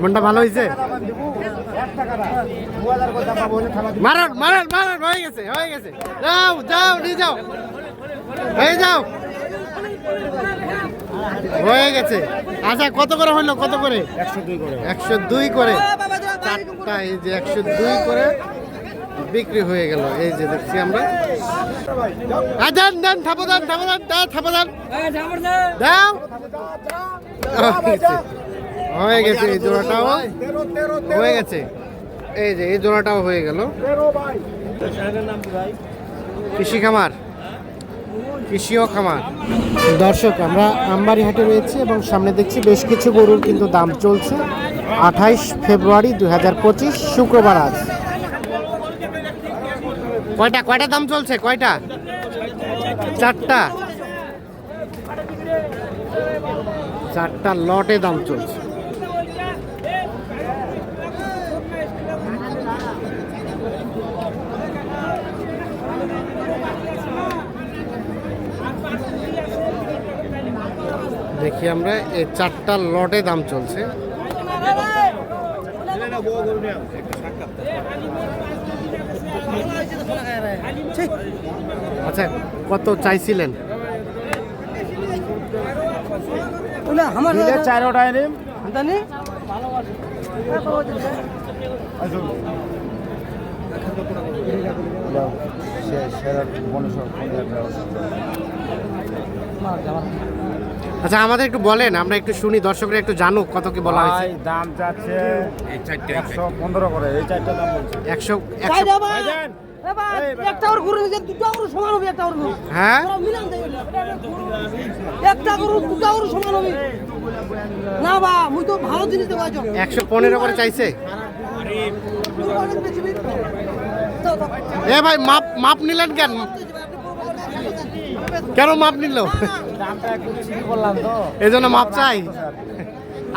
মনটা ভালো হয়েছে মারান মারান মারান হয়ে গেছে হয়ে গেছে। যাও যাও নিয়ে যাও। হয়ে যাও। হয়ে গেছে। আচ্ছা কত করে হলো? কত করে? একশো দুই করে। একশো দুই করে চারটা এই যে একশো দুই করে বিক্রি হয়ে গেল। এই যে দেখছি আমরা। দেন দেন থাপো দেন থাপো দেন দাও থাপো দাও। হয়ে গেছে। এই জোড়াটাও। হয়ে গেছে। এই যে এই জোড়াটাও হয়ে গেল। কৃষি খামার। কৃষিও খামার। দর্শক আমরা আমবাড়ি হাটে রয়েছি এবং সামনে দেখছি বেশ কিছু গরুর কিন্তু দাম চলছে। আঠাইশ ফেব্রুয়ারি দু হাজার পঁচিশ শুক্রবার আজ। কয়টা কয়টা দাম চলছে? কয়টা? চারটা। চারটা লটে দাম চলছে। দেখি আমরা এই চারটা লটে দাম চলছে। আচ্ছা কত চাইছিলেন? নিম আচ্ছা আমাদের একটু বলেন আমরা একটু শুনি দর্শকরা একটু জানুক কত কি বলা হয়েছে। ভাই দাম যাচ্ছে একশো পনেরো করে এই চারটা দাম বলছে। একশো একশো একটা ওর দুটো ওর সমান হবে একটা ওর হ্যাঁ? মিলান দেয় একটা গরু দুটো ওর সমান হবে। না বা মুই তো ভালো জিনিস একশো পনেরো করে চাইছে? এ ভাই মাপ মাপ নিলেন কেন? কেন মাপ নিল? এই জন্য মাপ চাই?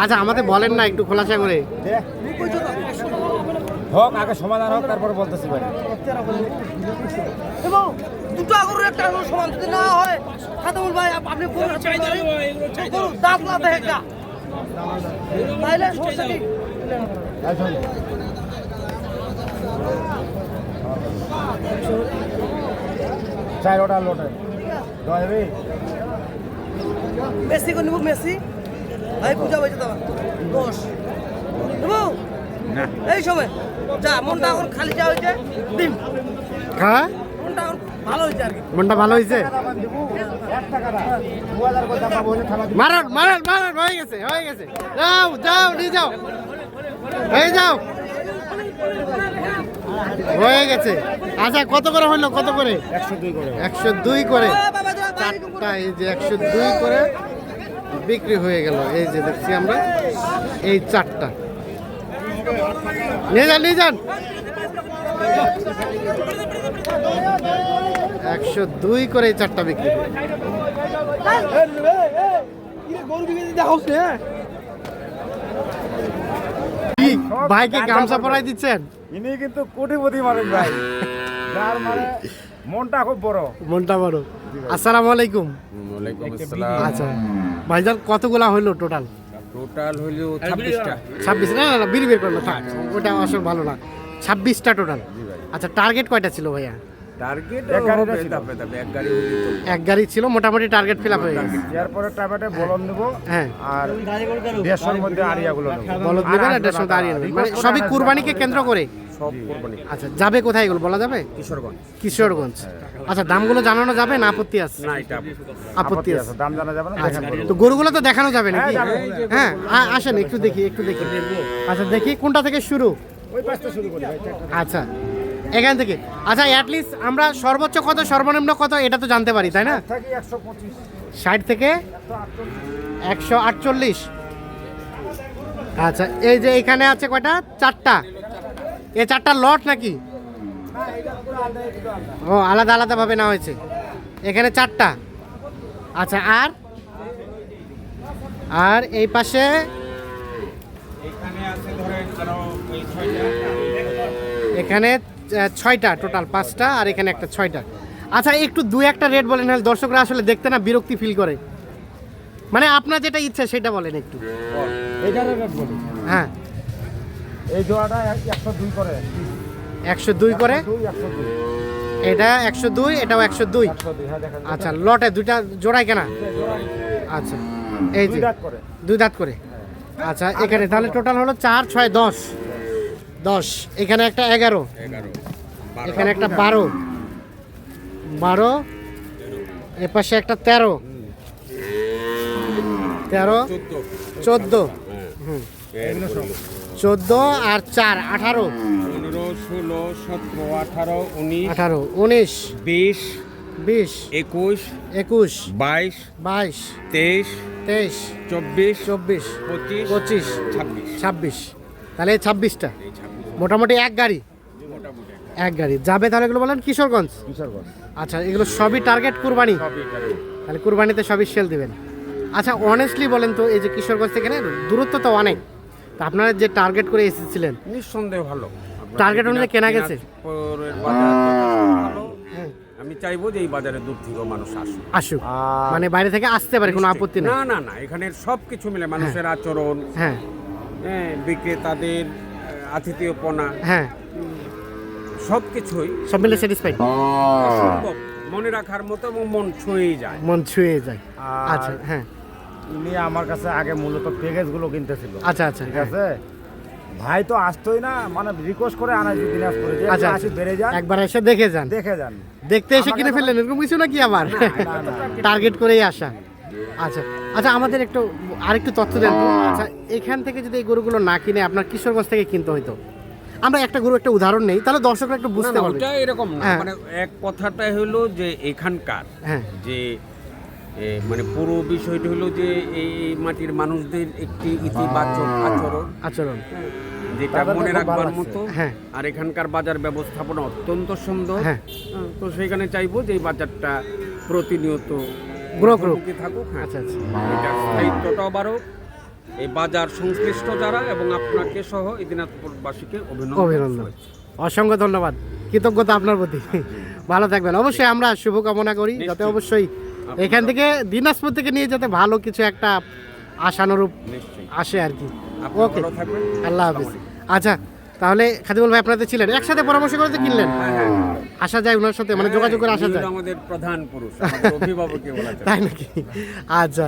আচ্ছা আমাদের বলেন না একটু খোলাসা করে। হোক আগে সমাধান হোক তারপর বলতেছি ভাই। এবং দুটো গরুর একটা গরু সমান যদি না হয় খাতামুল ভাই আপনি বলুন গরু দাঁত না দেখে একটা তাইলে সমস্যা কি? চার ওটা লোটে। দেওয়া যাবে মেসি করে নিব মেসি। ভাই পূজা হয়েছে তোমার দোষ নেব এই সময় যা মনটা এখন খালি যা হয়েছে দিন। হ্যাঁ মনটা এখন ভালো হয়েছে আর কি। মনটা ভালো হয়েছে? মারান মারান মারান হয়ে গেছে হয়ে গেছে। যাও যাও নিয়ে যাও। হয়ে যাও। হয়ে গেছে। আচ্ছা কত করে হলো কত করে? একশো দুই করে। একশো দুই করে। চারটা এই যে একশো দুই করে বিক্রি হয়ে গেল। এই যে দেখছি আমরা, এই চারটা। নিয়ে যান নিয়ে যান। একশো দুই করে এই চারটা বিক্রি। ভাইকে গামছা পরাই দিচ্ছেন? ইনি কিন্তু কোটিপতি মানুষ ভাই। যার মানে মনটা খুব বড়। মনটা বড়। আসসালামু আলাইকুম। ওয়ালাইকুম আসসালাম। আচ্ছা। ভাইজান কতগুলা হইল টোটাল টোটাল হলো ছাব্বিশটা। ছাব্বিশ না না বিড়ি বের করল থাক ওটা আসলে ভালো না। ছাব্বিশটা টোটাল আচ্ছা টার্গেট কয়টা ছিল ভাইয়া? টার্গেট এক গাড়ি হলে ছিল মোটামুটি টার্গেট ফিল আপ হয়ে গেছে। এরপরে বলন হ্যাঁ। আর দেড়শোর মধ্যে আরিয়াগুলো নেব। বলদ আর মানে সবই কুরবানিকে কেন্দ্র করে? সব কোরবানি। আচ্ছা যাবে কোথায় এগুলো? বলা যাবে? কিশোরগঞ্জ। কিশোরগঞ্জ। আচ্ছা দামগুলো জানানো যাবে না? আপত্তি আছে? না এটা আপত্তি আছে। দাম জানা যাবে না? আচ্ছা তো গরুগুলো তো দেখানো যাবে নাকি? হ্যাঁ। হ্যাঁ আসেন একটু দেখি একটু দেখি। আচ্ছা দেখি কোনটা থেকে শুরু? ওই পাঁচটা শুরু করি আচ্ছা এখান থেকে। আচ্ছা অ্যাটলিস্ট আমরা সর্বোচ্চ কত সর্বনিম্ন কত এটা তো জানতে পারি তাই না? থাকি ষাট থেকে একশো আটচল্লিশ। আচ্ছা এই যে এখানে আছে কয়টা? চারটা। এ চারটা লট নাকি? ও আলাদা আলাদা ভাবে না হয়েছে। এখানে চারটা। আচ্ছা আর? আর এই পাশে? এখানে ছয়টা। টোটাল পাঁচটা আর এখানে একটা ছয়টা। আচ্ছা একটু দু একটা রেট বলেন নাহলে দর্শকরা আসলে দেখতে না বিরক্তি ফিল করে। মানে আপনার যেটা ইচ্ছা সেটা বলেন একটু। হ্যাঁ। এই জোড়াটা এক- একশো দুই করে। একশো দুই করে? দুই একশো দুই। এটা একশো দুই এটাও একশো দুই? হ্যাঁ আচ্ছা লটে দুইটা জোড়াই কেনা? আচ্ছা এই যে দুই দাঁত করে। দুই দাঁত করে? আচ্ছা এখানে তাহলে টোটাল হলো চার ছয় দশ। দশ এখানে একটা এগারো। এখানে একটা বারো। বারো এপাশে একটা তেরো। তেরো চোদ্দ। হ্যাঁ। এগুলো সব। চোদ্দ আর চার আঠারো। পনেরো ষোলো সতেরো আঠারো উনিশ আঠারো উনিশ বিশ বিশ একুশ একুশ বাইশ বাইশ তেইশ তেইশ চব্বিশ চব্বিশ পঁচিশ পঁচিশ ছাব্বিশ। ছাব্বিশ। তাহলে এই ছাব্বিশটা। মোটামুটি এক গাড়ি। এক গাড়ি। যাবে তাহলে এগুলো বলেন কিশোরগঞ্জ? কিশোরগঞ্জ। আচ্ছা এগুলো সবই টার্গেট কুরবানি? তাহলে কুরবানিতে সবই সেল দিবেন। আচ্ছা অনেস্টলি বলেন তো এই যে কিশোরগঞ্জ থেকে না দূরত্ব তো অনেক। আপনারা যে টার্গেট করে এসেছিলেন? নিঃসন্দেহে ভালো। টার্গেট অনুযায়ী কেনা গেছে? হ্যাঁ। আমি চাইব যে এই বাজারে দূর থেকে মানুষ আসুক। আসুক। মানে বাইরে থেকে আসতে পারে কোনো আপত্তি না না না এখানে সব কিছু মিলে মানুষের আচরণ হ্যাঁ। হ্যাঁ বিক্রেতাদের আতিথেয়পনা হ্যাঁ। সব কিছুই সব মিলে স্যাটিসফাইড মনে রাখার মতো মন ছুঁয়েই যায়। মন ছুঁয়ে যায়। আচ্ছা হ্যাঁ। উনি আমার কাছে আগে মূলত প্যাকেজগুলো কিনতেছিল। আচ্ছা আচ্ছা ঠিক হ্যাঁ। আছে? ভাই তো আসতোই না মানে রিকোয়েস্ট করে আনাইছি দিনাজপুরে। যে আচ্ছা আসি বেড়ে যান। একবার এসে দেখে যান। দেখে যান। দেখতে এসে কিনে ফেললেন এরকম কিছু নাকি আবার? টার্গেট করেই আসা। আচ্ছা আচ্ছা আমাদের একটু আরেকটু তথ্য দেন তো। আচ্ছা এখান থেকে যদি এই গরুগুলো না কিনে আপনার কিশোরগঞ্জ থেকে কিনতে হইতো। আমরা একটা গরু একটা উদাহরণ নেই তাহলে দর্শকরা একটু বুঝতে পারবে। এরকম না। হ্যাঁ। মানে এক কথাটাই হলো যে এখানকার হ্যাঁ। যে মানে পুরো বিষয়টা হলো যে এই মাটির মানুষদের একটি ইতিবাচক আচরণ। আচরণ। যেটা মনে রাখবার মতো। হ্যাঁ। আর এখানকার বাজার ব্যবস্থাপনা অত্যন্ত সুন্দর। হ্যাঁ। তো সেখানে চাইব যে এই বাজারটা প্রতিনিয়ত। ঊর্ধ্বমুখী থাকুক হ্যাঁ। আচ্ছা আচ্ছা। এটার স্থায়িত্বটাও বাড়ুক। এই বাজার সংশ্লিষ্ট যারা এবং আপনাকে সহ এই দিনাজপুরবাসীকে অভিনন্দন অভিনন্দন। অসংখ্য ধন্যবাদ। কৃতজ্ঞতা আপনার প্রতি। ভালো থাকবেন। অবশ্যই আমরা শুভকামনা করি। যাতে অবশ্যই এখান থেকে দিনাজপুর থেকে নিয়ে যেতে ভালো কিছু একটা আশানুরূপ আসে আর কি। ওকে। আল্লাহ হাফিজ। আচ্ছা তাহলে খাদিবুল ভাই আপনাদের ছিলেন। একসাথে পরামর্শ করে তো কিনলেন। হ্যাঁ হ্যাঁ। আসা যায় ওনার সাথে মানে যোগাযোগ করে আসা যায়। আমাদের প্রধান পুরুষ অভিভাবককে বলা যায় তাই নাকি? আচ্ছা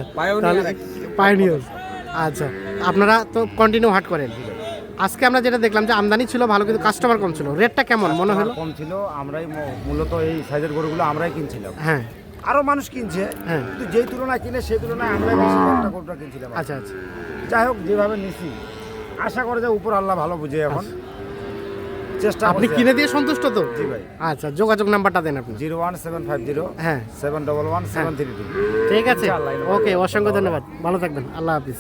পাইনিয়র আচ্ছা আপনারা তো কন্টিনিউ হাট করেন। আজকে আমরা যেটা দেখলাম যে আমদানি ছিল ভালো কিন্তু কাস্টমার কম ছিল। রেটটা কেমন মনে হলো? কম ছিল আমরাই মূলত এই সাইজের গরুগুলো আমরাই কিনছিলাম। হ্যাঁ। আরও মানুষ কিনছে হ্যাঁ। কিন্তু যেই তুলনায় কিনে সেই তুলনায় আমরা বেশি একটা গরুটা কিনছিলাম আচ্ছা আচ্ছা। যাই হোক যেভাবে নিছি আশা করে যে উপর আল্লাহ ভালো বুঝে এখন। চেষ্টা আপনি কিনে দিয়ে সন্তুষ্ট তো? জি ভাই। আচ্ছা যোগাযোগ নাম্বারটা দেন আপনি। Zero one seven five zero হ্যাঁ। Seven double one seven three two. ঠিক আছে। ওকে অসংখ্য ধন্যবাদ। ভালো থাকবেন। আল্লাহ হাফিজ।